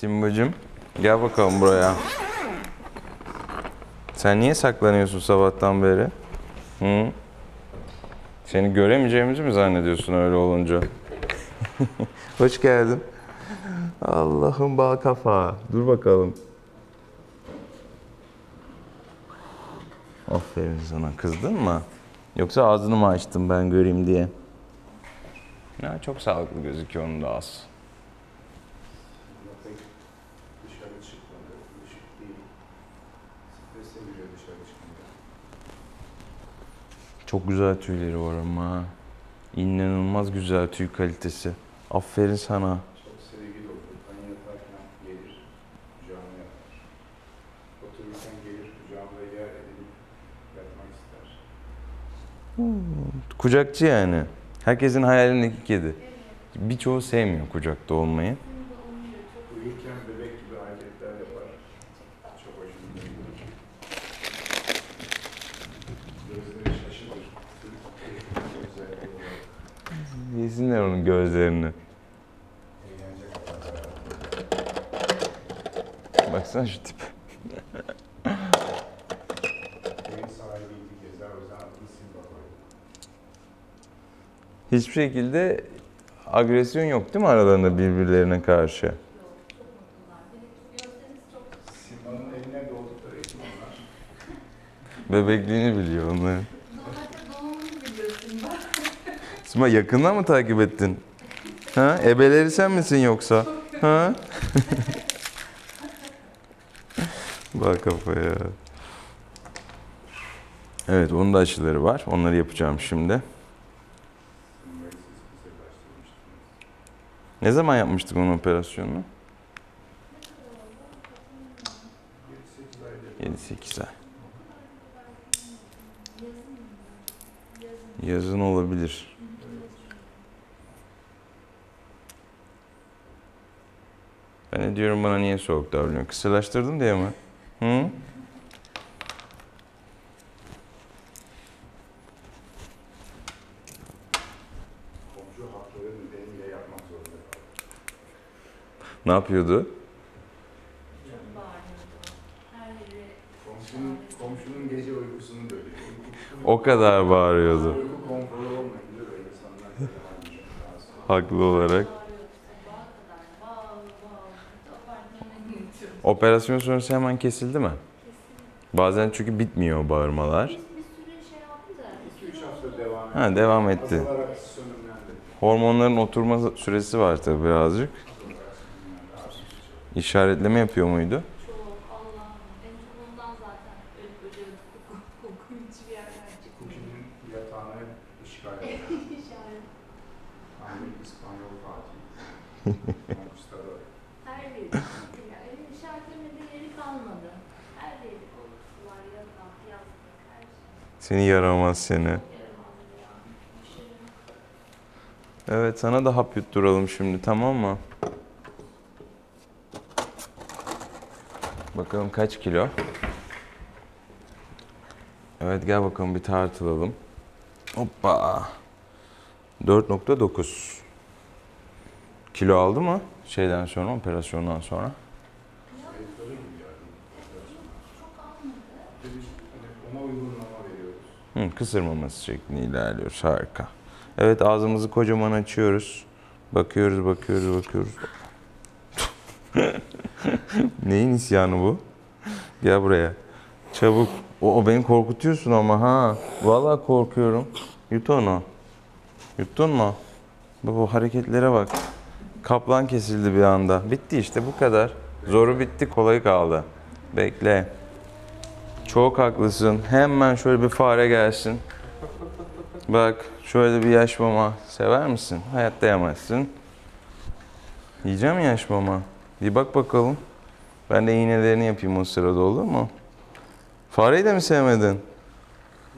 Simbacım gel bakalım buraya. Sen niye saklanıyorsun sabahtan beri? Hı? Seni göremeyeceğimizi mi zannediyorsun öyle olunca? Hoş geldin. Allah'ım bal kafa. Dur bakalım. Aferin sana. Kızdın mı? Yoksa ağzını mı açtın ben göreyim diye? Ya çok sağlıklı gözüküyor onun da az. Çok güzel tüyleri var ama. İnanılmaz güzel tüy kalitesi. Aferin sana. Çok sevgili olur. Ben yatarken gelir, kucağıma yatar. Otururken gelir, kucağımda yer edinip yatmak ister. Kucakçı yani. Herkesin hayalindeki kedi. Birçoğu sevmiyor kucakta olmayı. Gözlerini. Baksana şu koydum. Hiçbir şekilde agresyon yok değil mi aralarında birbirlerine karşı? Bebekliğini biliyor onların. Sima yakından mı takip ettin? Ha? Ebeleri sen misin yoksa? Ha? Bak kafaya. Evet onun da aşıları var. Onları yapacağım şimdi. Ne zaman yapmıştık onun operasyonunu? 7-8 ayda 7-8 ay. Yazın olabilir. Ne diyorum bana niye soğuk davranıyor? Kısırlaştırdın diye mi? Hı? Ne yapıyordu? Komşunun, komşunun gece uykusunu bölüyor. O kadar bağırıyordu. uyku konforu Operasyon sonrası hemen kesildi mi? Bazen çünkü bitmiyor bağırmalar. Biz bir süre şey yaptık da. 2-3 hafta devam etti. Ha devam etti. Hormonların oturma süresi var tabii birazcık. İşaretleme yapıyor muydu? Çok Allah'ım. Seni yaramaz seni. Evet sana da hap yutturalım şimdi tamam mı? Bakalım kaç kilo? Evet gel bakalım bir tartılalım. Hoppa. 4.9 Kilo aldı mı? Şeyden sonra, operasyondan sonra. Zayıfladı gibi yani. Bir de biz hani ona uygun mama veriyoruz. Hı, kısırmaması şeklinde ilerliyoruz. Harika. Evet ağzımızı kocaman açıyoruz. Bakıyoruz, bakıyoruz, bakıyoruz. Neyin isyanı bu? Gel buraya. Çabuk. O, o beni korkutuyorsun ama ha. Vallahi korkuyorum. Yut onu. Yuttun mu? Baba bu hareketlere bak. Kaplan kesildi bir anda. Bitti işte bu kadar. Zoru bitti, kolayı kaldı. Bekle. Çok haklısın. Hemen şöyle bir fare gelsin. Bak şöyle bir yaş mama. Sever misin? Hayatta yemezsin. Yiyeceğim yaş mama? Bir bak bakalım. Ben de iğnelerini yapayım o sırada olur mu? Fareyi de mi sevmedin?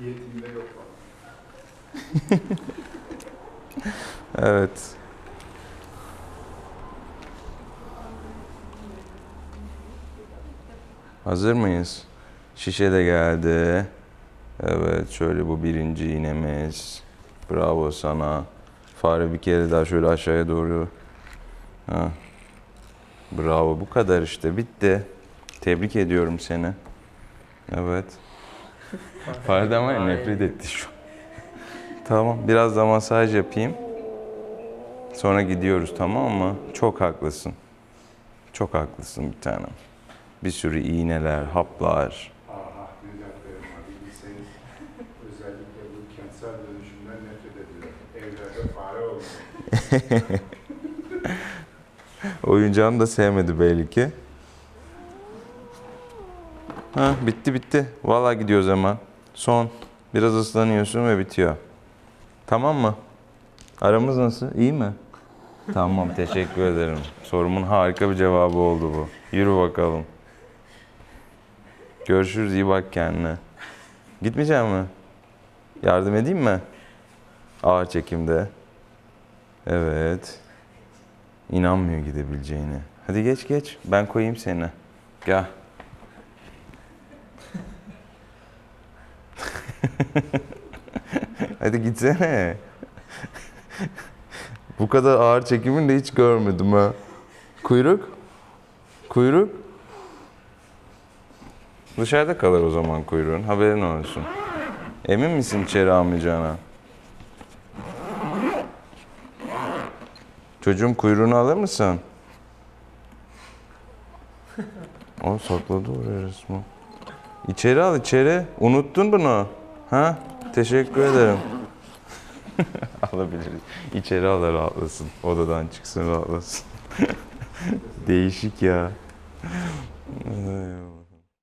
Niyetimde yok. Evet. Hazır mıyız? Şişe de geldi. Evet şöyle bu birinci iğnemiz. Bravo sana. Fare bir kere daha şöyle aşağıya doğru. Ha. Bravo bu kadar işte bitti. Tebrik ediyorum seni. Evet. Fare ya nefret etti şu an. Tamam biraz da masaj yapayım. Sonra gidiyoruz tamam mı? Çok haklısın. Çok haklısın bir tanem. Bir sürü iğneler, haplar. Kentsel dönüşümden nefret ediyorum. Evlerde fare olmuyor. Oyuncağını da sevmedi belli ki. Ha bitti bitti. Vallahi gidiyoruz hemen. Son. Biraz ıslanıyorsun ve bitiyor. Tamam mı? Aramız nasıl? İyi mi? Tamam teşekkür ederim. Sorumun harika bir cevabı oldu bu. Yürü bakalım. Görüşürüz iyi bak kendine. Gitmeyecek mi? Yardım edeyim mi? Ağır çekimde. Evet. İnanmıyor gidebileceğine. Hadi geç geç. Ben koyayım seni. Gel. Hadi gitsene. Bu kadar ağır çekimini de hiç görmedim ha. Kuyruk? Kuyruk? Dışarıda kalır o zaman kuyruğun. Haberin olsun. Emin misin içeri almayacağına? Çocuğum kuyruğunu alır mısın? O sakladı oraya resmen. İçeri al içeri. Unuttun bunu. Ha? Teşekkür ederim. Alabiliriz. İçeri al rahatlasın. Odadan çıksın rahatlasın. Değişik ya.